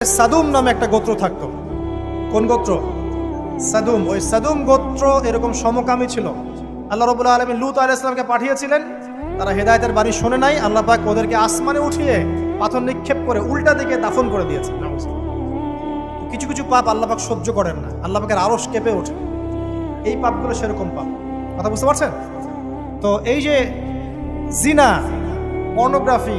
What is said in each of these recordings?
সাদুম নামে একটা গোত্র থাকতো। কোন গোত্র? সাদুম। ওই সাদুম গোত্র এরকম সমকামী ছিল। আল্লাহ রবুল্লাহ আলমী লুত আল ইসলামকে পাঠিয়েছিলেন। তারা হেদায়তের বাড়ি শোনে নাই। আল্লাহ পাক ওদেরকে আসমানে উঠিয়ে পাথর নিক্ষেপ করে উল্টা দিকে দাফন করে দিয়েছে কিছু কিছু পাপ আল্লাহ পাক সহ্য করেন না। আল্লাহ পাকের আরস কেঁপে ওঠে। এই পাপগুলো সেরকম পাপ। কথা বুঝতে পারছেন? তো এই যে জিনা, পর্নোগ্রাফি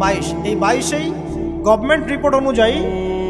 বাইশ এই বাইশেই গভর্নমেন্ট রিপোর্ট অনুযায়ী